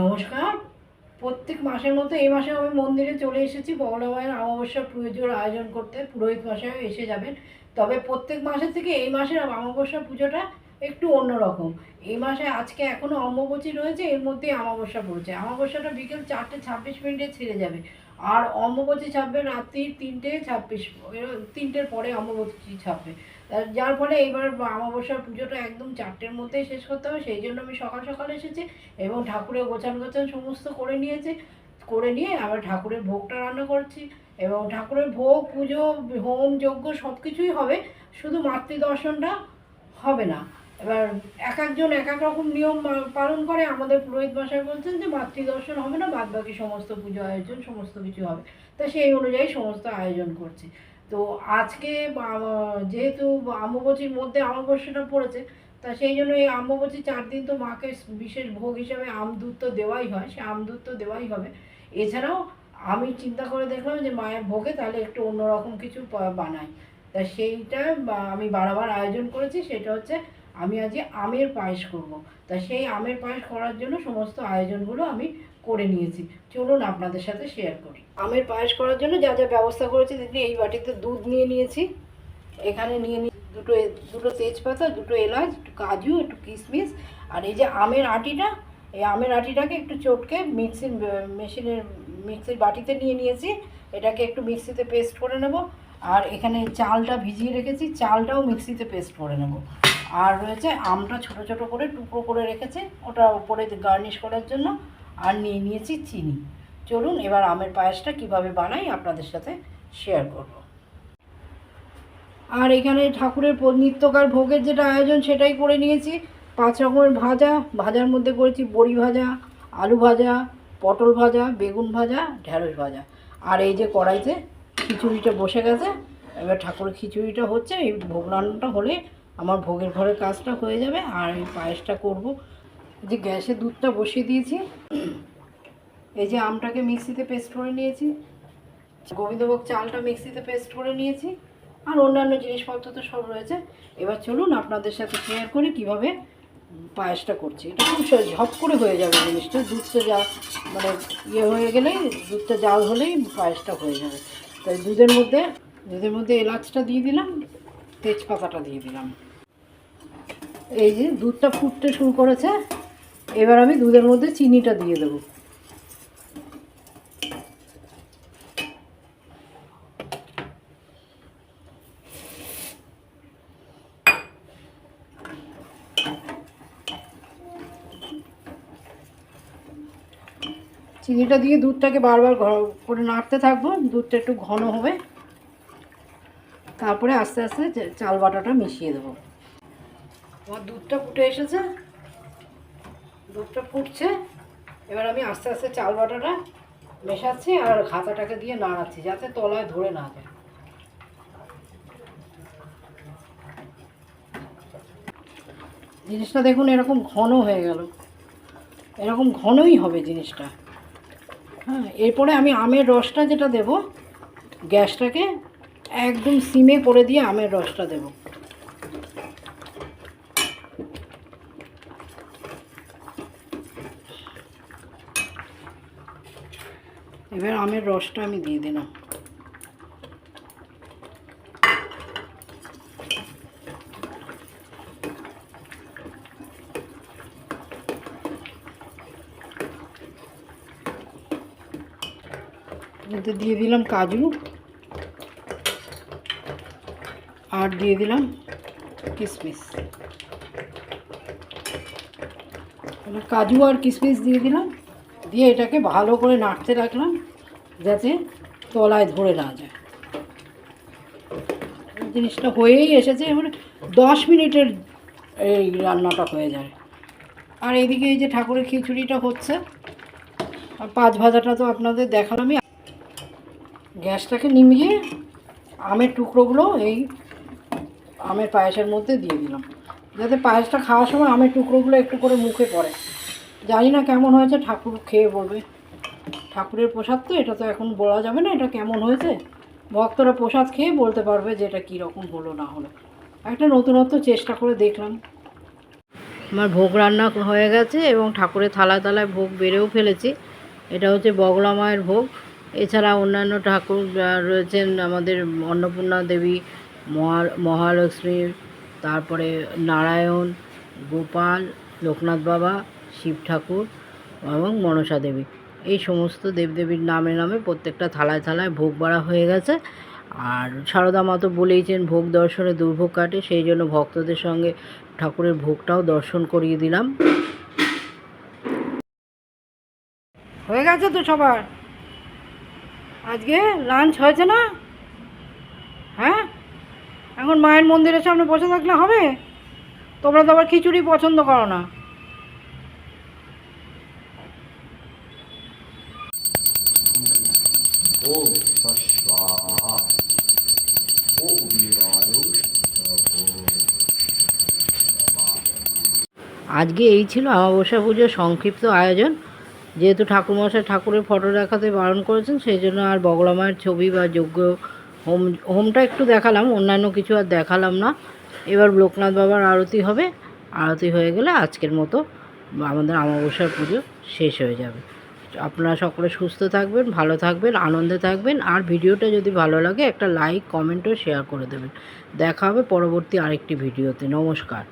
নমস্কার। প্রত্যেক মাসের মতো এই মাসে আমি মন্দিরে চলে এসেছি। বগলা মায়ের অমাবস্যা পুজোর আয়োজন করতে। পুরোহিত মশাই এসে যাবেন। তবে প্রত্যেক মাসের থেকে এই মাসের অমাবস্যা পুজোটা একটু অন্যরকম এই মাসে আজকে এখনও অম্বুবচী রয়েছে, এর মধ্যেই অমাবস্যা পড়েছে। অমাবস্যাটা বিকেল চারটে ছাব্বিশ মিনিটে ছেড়ে যাবে। আর অম্বুবচী ছাপবে রাত্রি তিনটে ছাব্বিশ তিনটের পরে অম্বুবচী ছাপবে। যার ফলে এইবার অমাবস্যার পুজোটা একদম চারটের মধ্যেই শেষ করতে হবে। সেই জন্য আমি সকাল সকাল এসেছি এবং ঠাকুরের গোছান গোছান সমস্ত করে নিয়েছি। করে নিয়ে আবার ঠাকুরের ভোগটা রান্না করছি এবং ঠাকুরের ভোগ, পুজো, হোম, যজ্ঞ সব কিছুই হবে। শুধু মাতৃদর্শনটা হবে না। এবার এক একজন এক এক রকম নিয়ম পালন করে। আমাদের পুরোহিত মশাই বলছেন যে মাতৃদর্শন হবে না বাদ বাকি সমস্ত পুজো আয়োজন, সমস্ত কিছু হবে। তা সেই অনুযায়ী সমস্ত আয়োজন করছে। তো আজকে যেহেতু অমাবস্যীর মধ্যে অমাবস্যাটা পড়েছে, তা সেই জন্য এই অমাবস্যী চার দিন তো মাকে বিশেষ ভোগ হিসাবে আমদুধ তো দেওয়াই হয়, সে আমদুধ তো দেওয়াই হবে। এছাড়াও আমি চিন্তা করে দেখলাম যে, মায়ের ভোগে তাহলে একটু অন্যরকম কিছু বানাই। তা সেইটা আমি বারবার আয়োজন করেছি, সেটা হচ্ছে আমি আজকে আমের পায়েস করব। তা সেই আমের পায়েস করার জন্য সমস্ত আয়োজনগুলো আমি করে নিয়েছি। চলুন আপনাদের সাথে শেয়ার করি। আমের পায়েস করার জন্য যা যা ব্যবস্থা করেছি দেখি এই বাটিতে দুধ নিয়ে নিয়েছি। এখানে নিয়ে নিয়ে দুটো দুটো তেজপাতা, দুটো এলাচ, একটু কাজু, একটু কিশমিশ। আর এই যে আমের আটিটা, এই আমের আটিটাকে একটু চটকে মিক্সির মেশিনের মিক্সির বাটিতে নিয়ে নিয়েছি। এটাকে একটু মিক্সিতে পেস্ট করে নেব। আর এখানে চালটা ভিজিয়ে রেখেছি, চালটাও মিক্সিতে পেস্ট করে নেব। আর রয়েছে আমটা ছোট ছোট করে টুকরো করে রেখেছে, ওটা উপরে গার্নিশ করার জন্য, আর নিয়ে নিয়েছি চিনি। চলুন এবার আমের পায়েসটা কীভাবে বানাই আপনাদের সাথে শেয়ার করব। আর এখানে ঠাকুরের নিত্যকার ভোগের যেটা আয়োজন সেটাই করে নিয়েছি। পাঁচ রকমের ভাজা, ভাজার মধ্যে করেছি বড়ি ভাজা, আলু ভাজা, পটল ভাজা, বেগুন ভাজা, ঢ্যাঁড়স ভাজা। আর এই যে কড়াইতে খিচুড়িটা বসে গেছে, এবার ঠাকুরের খিচুড়িটা হচ্ছে, এই ভোগ রান্নাটা হলে আমার ভোগের ঘরের কাজটা হয়ে যাবে আর এই পায়েসটা করব। যে গ্যাসে দুধটা বসিয়ে দিয়েছি। এই যে আমটাকে মিক্সিতে পেস্ট করে নিয়েছি। গোবিন্দভোগ চালটা মিক্সিতে পেস্ট করে নিয়েছি। আর অন্যান্য জিনিসপত্র তো সব রয়েছে। এবার চলুন আপনাদের সাথে শেয়ার করে কীভাবে পায়েসটা করছি। এটা খুব ঝপ করে হয়ে যাবে জিনিসটা। দুধটা যা মানে ইয়ে হয়ে গেলেই, দুধটা জাল হলেই পায়েসটা হয়ে যাবে। তাই দুধের মধ্যে দুধের মধ্যে এলাচটা দিয়ে দিলাম, তেজপাতাটা দিয়ে দিলাম। এই যে দুধটা ফুটতে শুরু করেছে, এবার আমি দুধের মধ্যে চিনিটা দিয়ে দেবো। চিনিটা দিয়ে দুধটাকে বারবার করে নাড়তে থাকব, দুধটা একটু ঘন হবে। তারপরে আস্তে আস্তে চাল বাটাটা মিশিয়ে দেবো। আমার দুধটা ফুটে এসেছে। দুধটা ফুটছে। এবার আমি আস্তে আস্তে চাল বাটাটা মেশাচ্ছি আর খাতাটাকে দিয়ে নাড়াচ্ছি যাতে তলায় ধরে না যায়। জিনিসটা দেখুন এরকম ঘন হয়ে গেল। এরকম ঘনই হবে জিনিসটা। হ্যাঁ এরপরে আমি আমের রসটা যেটা দেব, গ্যাসটাকে একদম সিমে করে দিয়ে আমের রসটা দেব। এবার আমের রসটা আমি দিয়ে দিলাম। এতে দিয়ে দিলাম কাজু। আর দিয়ে দিলাম কিশমিশ কাজু আর কিশমিশ দিয়ে দিলাম। দিয়ে এটাকে ভালো করে নাড়তে রাখলাম, যাতে তলায় ধরে না যায়। জিনিসটা হয়েই এসেছে এবার দশ মিনিটের এই রান্নাটা হয়ে যায়। আর এইদিকে এই যে ঠাকুরের খিচুড়িটা হচ্ছে, আর পাঁচ ভাজাটা তো আপনাদের দেখালামই। গ্যাসটাকে নিমিয়ে আমের টুকরোগুলো এই আমের পায়েসের মধ্যে দিয়ে দিলাম, যাতে পায়েসটা খাওয়ার সময় আমের টুকরোগুলো একটু করে মুখে পড়ে। জানি না কেমন হয়েছে, ঠাকুর খেয়ে বলবে। ঠাকুরের প্রসাদ তো, এটা তো এখন বলা যাবে না এটা কেমন হয়েছে। ভক্তরা প্রসাদ খেয়ে বলতে পারবে যে এটা কীরকম হলো না হলো। একটা নতুনত্ব চেষ্টা করে দেখলাম। আমার ভোগ রান্না হয়ে গেছে এবং ঠাকুরের থালায় থালায় ভোগ বেড়েও ফেলেছি। এটা হচ্ছে বগলা মায়ের ভোগ। এছাড়া অন্যান্য ঠাকুর রয়েছেন আমাদের অন্নপূর্ণা দেবী, মহা মহালক্ষ্মী তারপরে নারায়ণ, গোপাল, লোকনাথ বাবা শিব ঠাকুর এবং মনসা দেবী। এই সমস্ত দেবদেবীর নামে নামে প্রত্যেকটা থালায় থালায় ভোগ বাড়া হয়ে গেছে। আর সারদা মাতো বলেইছেন, ভোগ দর্শনে দুর্ভোগ কাটে, সেই জন্য ভক্তদের সঙ্গে ঠাকুরের ভোগটাও দর্শন করিয়ে দিলাম। হয়ে গেছে তো সবার? আজকে লাঞ্চ হয়েছে না? হ্যাঁ? এখন মায়ের মন্দিরের সামনে বসে থাকলে হবে? তোমরা তো আবার খিচুড়ি পছন্দ করো না। আজকে এই ছিল অমাবস্যা পুজোর সংক্ষিপ্ত আয়োজন। যেহেতু ঠাকুরমশাই ঠাকুরের ফটো দেখাতে বারণ করেছেন, সেই জন্য আর বগলা মায়ের ছবি বা যজ্ঞ হোম হোমটা একটু দেখালাম, অন্যান্য কিছু আর দেখালাম না। এবার লোকনাথ বাবার আরতি হবে। আরতি হয়ে গেলে আজকের মতো আমাদের অমাবস্যার পুজো শেষ হয়ে যাবে। আপনারা সকলে সুস্থ থাকবেন, ভালো থাকবেন, আনন্দে থাকবেন, আর ভিডিওটা যদি ভালো লাগে একটা লাইক কমেন্টও শেয়ার করে দেবেন। দেখা হবে পরবর্তী আরেকটি ভিডিওতে। নমস্কার।